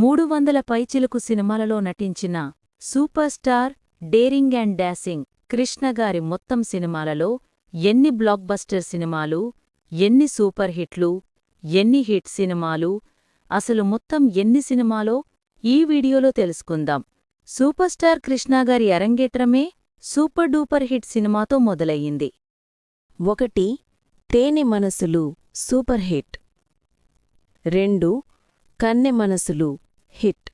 మూడు వందల పైచిలుకు సినిమాలలో నటించిన super star daring and dashing కృష్ణగారి మొత్తం సినిమాలలో ఎన్ని బ్లాక్ బస్టర్ సినిమాలు ఎన్ని సూపర్ హిట్లు ఎన్ని హిట్ సినిమాలు అసలు మొత్తం ఎన్ని సినిమాలో ఈ వీడియోలో తెలుసుకుందాం. సూపర్ స్టార్ కృష్ణగారి అరంగేట్రమే సూపర్ డూపర్ హిట్ సినిమాతో మొదలయ్యింది. ఒకటి తేనె మనసులు సూపర్ హిట్. రెండు కన్నె మనసులు హిట్.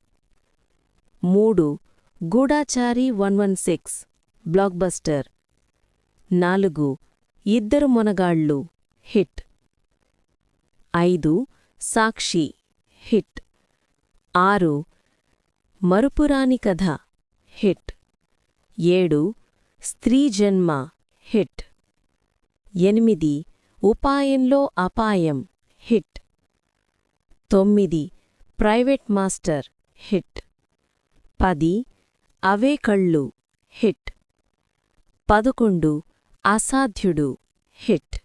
మూడు. Gudachari one one six. Blockbuster నాలుగు. ఇద్దరు మొనగాళ్ళు. హిట్. ఐదు. సాక్షి. హిట్. ఆరు. మరుపురాని కథ. హిట్. ఏడు. స్త్రీ జన్మ. హిట్. ఎనిమిది. ఉపాయంలో అపాయం. హిట్. తొమ్మిది. Private master. హిట్. పది. అవే కళ్ళు. హిట్. పదకొండు. అసాధ్యుడు. హిట్.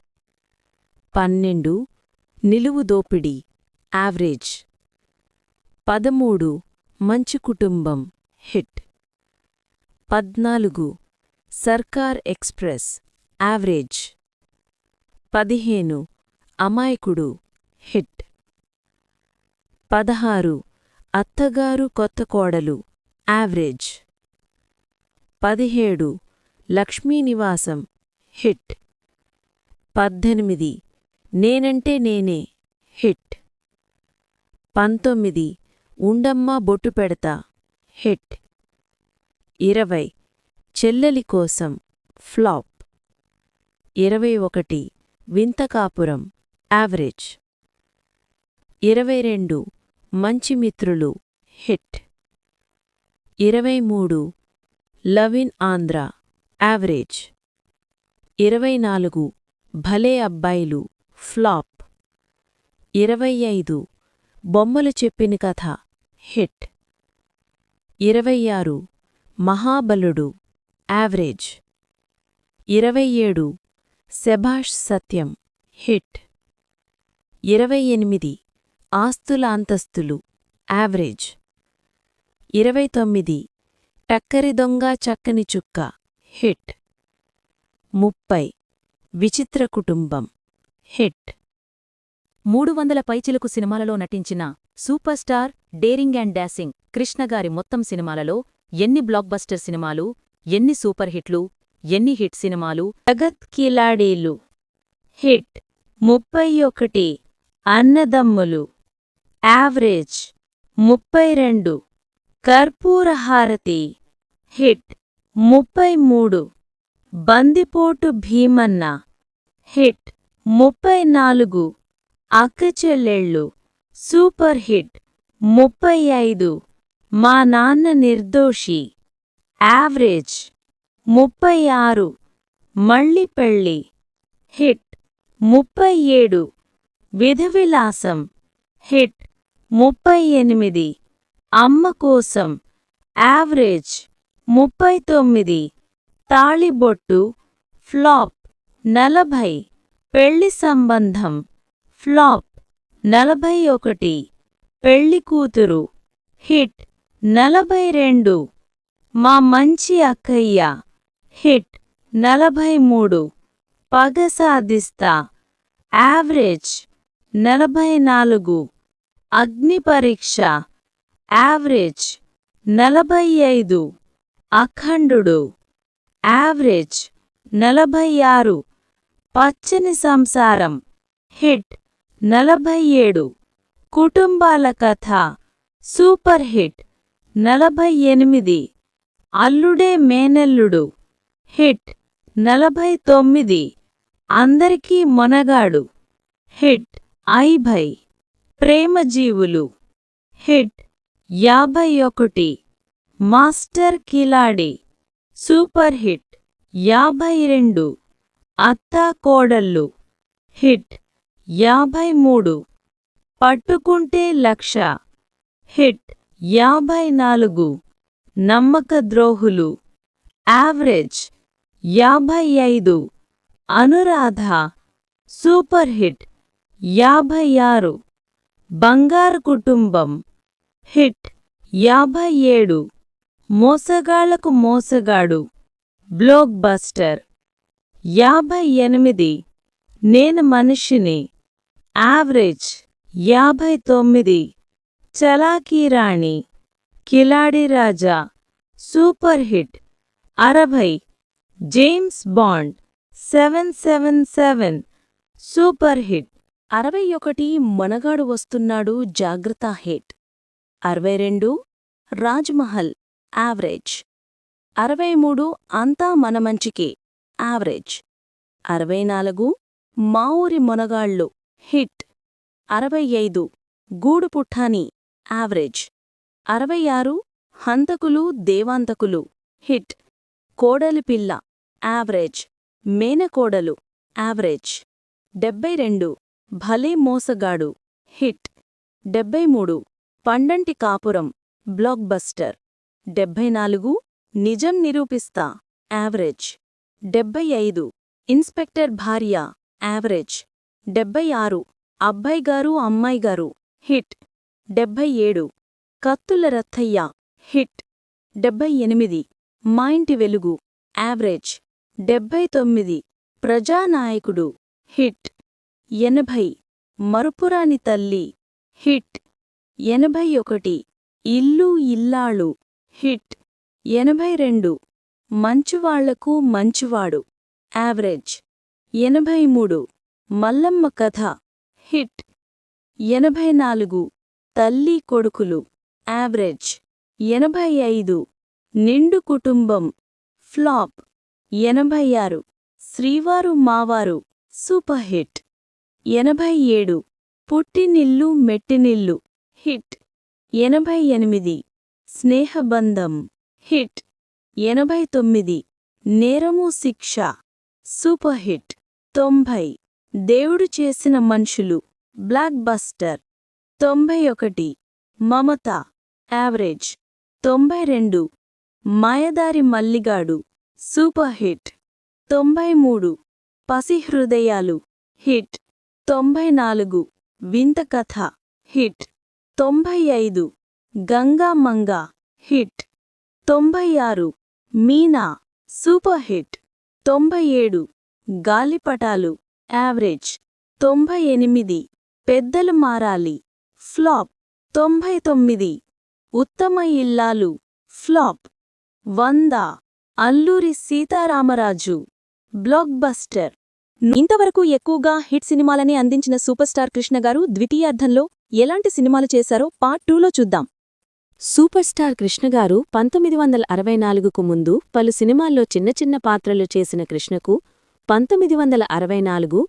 పన్నెండు. నిలువు దోపిడి. యావరేజ్. పదమూడు. మంచి కుటుంబం. హిట్. పద్నాలుగు. సర్కార్ ఎక్స్ప్రెస్. యావరేజ్. పదిహేను. అమాయకుడు. హిట్. పదహారు. అత్తగారు కొత్త కోడలు. యావరేజ్. పదిహేడు. లక్ష్మీనివాసం హిట్. పద్దెనిమిది. నేనంటే నేనే. హిట్. పంతొమ్మిది. ఉండమ్మా బొట్టు పెడతా. హిట్. ఇరవై. చెల్లెలి కోసం. ఫ్లాప్. ఇరవై ఒకటి. వింతకాపురం యావరేజ్. ఇరవై రెండు. మంచి మిత్రులు. హిట్. ఇరవై మూడు. Love in Andhra. యావరేజ్. ఇరవై నాలుగు. భలే అబ్బాయిలు. ఫ్లాప్. ఇరవై ఐదు. బొమ్మలు చెప్పిన కథ. హిట్. ఇరవై ఆరు. మహాబలుడు. యావరేజ్. ఇరవై ఏడు. శభాష్ సత్యం. హిట్. ఇరవై ఎనిమిది. ఆస్తుల అంతస్తులు యావరేజ్ ఇరవై తొమ్మిది టక్కరి దొంగ చక్కని చుక్క. హిట్ ముప్పై. విచిత్ర కుటుంబం. హిట్ మూడు వందల పైచిలకు సినిమాలలో నటించిన super star daring and dashing కృష్ణగారి మొత్తం సినిమాలలో ఎన్ని బ్లాక్బస్టర్ సినిమాలు ఎన్ని సూపర్ హిట్లు ఎన్ని హిట్ సినిమాలు? జగత్ కిలాడీలు హిట్ ముప్పై ఒకటి. అన్నదమ్ములు. యావరేజ్ ముప్పై రెండు. కర్పూరహారతి. హిట్ ముప్పై మూడు. బందిపోటు భీమన్న. హిట్ ముప్పై నాలుగు. అక్కచెల్లెళ్ళు సూపర్ హిట్ ముప్పై ఐదు. మా నాన్న నిర్దోషి. యావరేజ్ ముప్పై ఆరు. మళ్ళీ పెళ్ళి. హిట్ ముప్పై ఏడు. విధవిలాసం. హిట్ ముప్పై ఎనిమిది. అమ్మ కోసం. యావరేజ్. ముప్పై తొమ్మిది. తాళిబొట్టు. ఫ్లాప్. నలభై. పెళ్ళి సంబంధం. ఫ్లాప్. నలభై ఒకటి. పెళ్ళి కూతురు. హిట్. నలభై రెండు. మా మంచి అక్కయ్య. హిట్. నలభై మూడు. పగ సాధిస్తా. యావరేజ్. నలభై నాలుగు. అగ్ని పరీక్ష. యావరేజ్ నలభై ఐదు. అఖండుడు. యావరేజ్ నలభై ఆరు. పచ్చని సంసారం. హిట్ నలభై ఏడు. కుటుంబాల కథ. సూపర్ హిట్ నలభై ఎనిమిది. అల్లుడే మేనల్లుడు. హిట్ నలభై తొమ్మిది. అందరికీ మొనగాడు. హిట్ ఐభై ప్రేమజీవులు. హిట్. యాభై ఒకటి మాస్టర్ కిలాడి. Super hit. యాభై రెండు అత్తా కోడళ్ళు. హిట్. యాభై మూడు పట్టుకుంటే లక్ష. హిట్. యాభై నాలుగు నమ్మక ద్రోహులు యావరేజ్. యాభై ఐదు అనురాధ. Super hit. యాభై ఆరు బంగారు కుటుంబం. హిట్. యాభై ఏడు. మోసగాళ్ళకు మోసగాడు. Blockbuster. యాభై ఎనిమిది. నేను మనిషిని. యావరేజ్. యాభై తొమ్మిది. చలాకీరాణి కిలాడి రాజా. Super hit. అరవై. James Bond. Seven seven seven. Super hit. అరవై ఒకటి మనగాడు వస్తున్నాడు జాగ్రత్త హిట్. అరవై రెండు రాజ్మహల్ యావరేజ్. అరవై మూడు అంతా మన మంచికే యావరేజ్. అరవై నాలుగు మా ఊరి మొనగాళ్ళు హిట్. అరవై ఐదు గూడు పుఠాని యావరేజ్. అరవై ఆరు హంతకులు దేవాంతకులు హిట్. కోడలి పిల్ల యావరేజ్. మేనకోడలు యావరేజ్. డెబ్బై రెండు భలే మోసగాడు. హిట్. డెబ్బై మూడు పండంటి కాపురం. Blockbuster. డెబ్బై నాలుగు నిజం నిరూపిస్తా. యావరేజ్. డెబ్బై ఐదు ఇన్స్పెక్టర్ భార్య. యావరేజ్. డెబ్బై ఆరు అబ్బాయిగారు అమ్మాయిగారు. హిట్. డెబ్బై ఏడు కత్తుల రత్తయ్య హిట్. డెబ్బై ఎనిమిది మా ఇంటి వెలుగు. యావరేజ్. డెబ్బై తొమ్మిది ప్రజానాయకుడు. హిట్. ఎనభై. మరుపురాని తల్లి. హిట్. ఎనభై ఒకటి. ఇల్లు ఇల్లాళు. హిట్. ఎనభై రెండు. మంచువాళ్ళకు మంచువాడు. యావరేజ్. ఎనభై మూడు. మల్లమ్మ కథ. హిట్. ఎనభై నాలుగు. తల్లి కొడుకులు. యావరేజ్. ఎనభై ఐదు. నిండు కుటుంబం. ఫ్లాప్. ఎనభై ఆరు. శ్రీవారు మావారు. Super hit. ఎనభై ఏడు. పుట్టినిల్లు మెట్టినిల్లు హిట్. ఎనభై ఎనిమిది. స్నేహబంధం. హిట్. ఎనభై తొమ్మిది. నేరము శిక్ష. Super hit. తొంభై. దేవుడు చేసిన మనుషులు. Blockbuster. తొంభై ఒకటి. మమత. యావరేజ్. తొంభై రెండు. మాయదారి మల్లిగాడు. Super hit. తొంభై మూడు. పసిహృదయాలు హిట్. తొంభై నాలుగు వింత కథ. హిట్. తొంభై ఐదు గంగా మంగా. హిట్. తొంభై ఆరు మీనా. Super hit. తొంభై ఏడు గాలిపటాలు. యావరేజ్. తొంభై ఎనిమిది పెద్దలు మారాలి. ఫ్లాప్. తొంభై తొమ్మిది ఉత్తమ ఇల్లాలు. ఫ్లాప్. వంద. అల్లూరి సీతారామరాజు. బ్లాక్బస్టర్. ఇంతవరకు ఎక్కువగా హిట్ సినిమాలని అందించిన సూపర్ స్టార్ కృష్ణ గారు ద్వితీయార్థంలో ఎలాంటి సినిమాలు చేశారో పార్ట్ టూలో చూద్దాం. సూపర్ స్టార్ కృష్ణగారు పంతొమ్మిది వందల అరవై నాలుగుకు ముందు పలు సినిమాల్లో చిన్న చిన్న పాత్రలు చేసిన కృష్ణకు పంతొమ్మిది వందల అరవై నాలుగు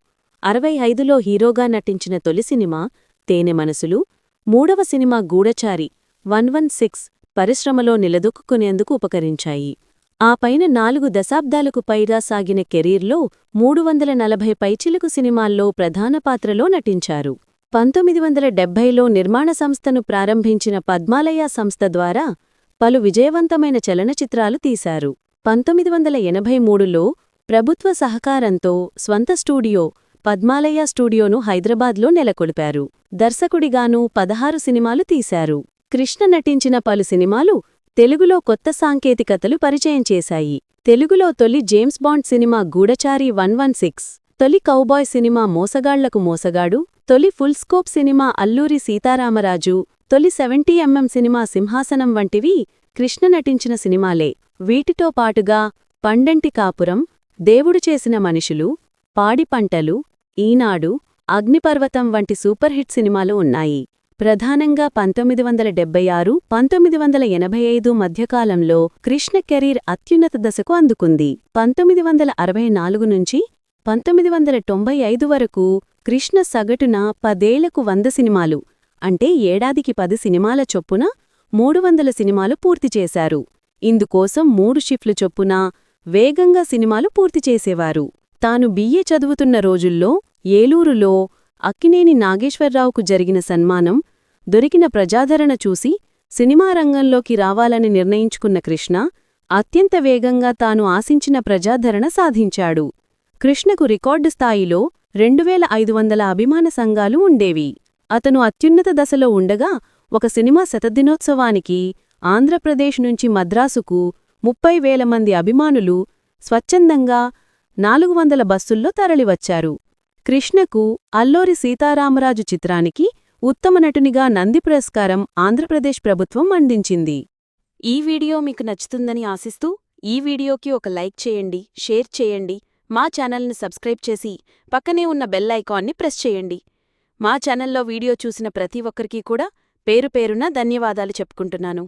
అరవై ఐదులో హీరోగా నటించిన తొలి సినిమా తేనె మనసులు మూడవ సినిమా గూఢచారి వన్ వన్ సిక్స్ పరిశ్రమలో నిలదొక్కుకునేందుకు ఉపకరించాయి. ఆ పైన నాలుగు దశాబ్దాలకు పైగా సాగిన కెరీర్లో మూడు వందల నలభై పైచిలకు సినిమాల్లో ప్రధాన పాత్రలో నటించారు. పంతొమ్మిది వందల డెబ్బైలో నిర్మాణ సంస్థను ప్రారంభించిన పద్మాలయ సంస్థ ద్వారా పలు విజయవంతమైన చలనచిత్రాలు తీశారు. పంతొమ్మిది వందల ఎనభై మూడులో ప్రభుత్వ సహకారంతో స్వంత స్టూడియో పద్మాలయ స్టూడియోను హైదరాబాద్లో నెలకొల్పారు. దర్శకుడిగానూ పదహారు సినిమాలు తీశారు. కృష్ణ నటించిన పలు సినిమాలు తెలుగులో కొత్త సాంకేతికతలు పరిచయం చేశాయి. తెలుగులో తొలి జేమ్స్ బాండ్ సినిమా గూఢచారి వన్ వన్ సిక్స్ తొలి కౌబాయ్ సినిమా మోసగాళ్ళకు మోసగాడు తొలి ఫుల్స్కోప్ సినిమా అల్లూరి సీతారామరాజు తొలి సెవెంటీ ఎంఎం సినిమా సింహాసనం వంటివి కృష్ణ నటించిన సినిమాలే. వీటితో పాటుగా పండంటి కాపురం దేవుడు చేసిన మనుషులు పాడి పంటలు ఈనాడు అగ్నిపర్వతం వంటి సూపర్ హిట్ సినిమాలు ఉన్నాయి. ప్రధానంగా పంతొమ్మిది వందల డెబ్బై ఆరు పంతొమ్మిది వందల ఎనభై ఐదు మధ్యకాలంలో కృష్ణ కెరీర్ అత్యున్నత దశకు అందుకుంది. పంతొమ్మిది వందల అరవై నాలుగు నుంచి పంతొమ్మిది వందల తొంభై ఐదు వరకు కృష్ణ సగటున పదేళ్ళకు వంద సినిమాలు అంటే ఏడాదికి పది సినిమాల చొప్పున మూడు వందల సినిమాలు పూర్తి చేశారు. ఇందుకోసం మూడు షిఫ్లు చొప్పున వేగంగా సినిమాలు పూర్తి చేసేవారు. తాను బిఏ చదువుతున్న రోజుల్లో ఏలూరులో అక్కినేని నాగేశ్వరరావుకు జరిగిన సన్మానం దొరికిన ప్రజాదరణ చూసి సినిమా రంగంలోకి రావాలని నిర్ణయించుకున్న కృష్ణ అత్యంత వేగంగా తాను ఆశించిన ప్రజాదరణ సాధించాడు. కృష్ణకు రికార్డు స్థాయిలో రెండువేల ఐదు వందల అభిమాన సంఘాలు ఉండేవి. అతను అత్యున్నత దశలో ఉండగా ఒక సినిమా శతదినోత్సవానికి ఆంధ్రప్రదేశ్ నుంచి మద్రాసుకు ముప్పై వేల మంది అభిమానులు స్వచ్ఛందంగా నాలుగు వందల బస్సుల్లో తరలివచ్చారు. కృష్ణకు అల్లోరి సీతారామరాజు చిత్రానికి ఉత్తమ నటునిగా నంది పురస్కారం ఆంధ్రప్రదేశ్ ప్రభుత్వం అందించింది. ఈ వీడియో మీకు నచ్చుతుందని ఆశిస్తూ ఈ వీడియోకి ఒక లైక్ చేయండి షేర్ చేయండి మా ఛానల్ని సబ్స్క్రైబ్ చేసి పక్కనే ఉన్న బెల్ ఐకాన్ని ప్రెస్ చేయండి. మా ఛానల్లో వీడియో చూసిన ప్రతి ఒక్కరికీ కూడా పేరు పేరున ధన్యవాదాలు చెప్పుకుంటున్నాను.